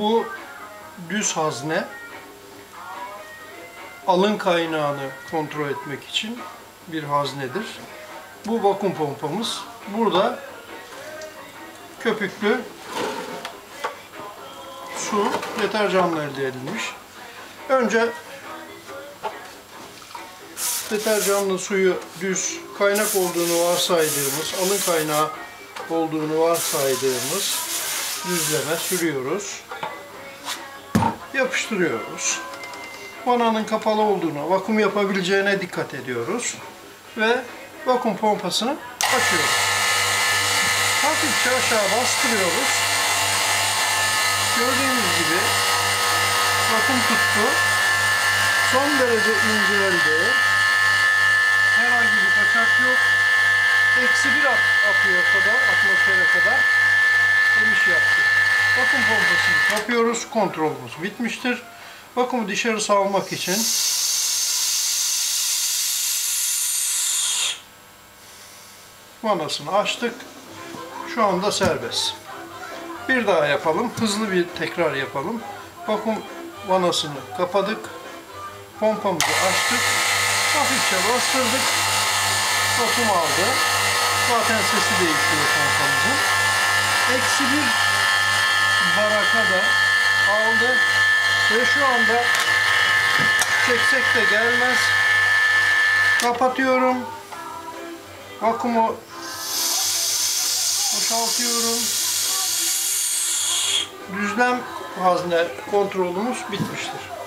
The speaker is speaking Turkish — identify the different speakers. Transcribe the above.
Speaker 1: Bu düz hazne alın kaynağını kontrol etmek için bir haznedir. Bu vakum pompamız. Burada köpüklü su deterjanla elde edilmiş. Önce deterjanlı suyu düz kaynak olduğunu varsaydığımız, alın kaynağı olduğunu varsaydığımız düzleme sürüyoruz. Yapıştırıyoruz. Vananın kapalı olduğuna, vakum yapabileceğine dikkat ediyoruz. Ve vakum pompasını açıyoruz. Hafifçe aşağı bastırıyoruz. Gördüğünüz gibi vakum tuttu. Son derece inceldi. Herhangi bir kaçak yok. Eksi bir at, atmosfere kadar, atmosfere kadar emiş yaptı. Vakum pompasını kapıyoruz. Kontrolümüz bitmiştir. Vakumu dışarı salmak için vanasını açtık. Şu anda serbest. Bir daha yapalım. Hızlı bir tekrar yapalım. Vakum vanasını kapadık. Pompamızı açtık. Hafifçe bastırdık. Vakum aldı. Zaten sesi değişiyor pompamızın. Eksi bir baraka da aldı. Ve şu anda çeksek de gelmez. Kapatıyorum. Vakumu boşaltıyorum. Düzlem hazne kontrolümüz bitmiştir.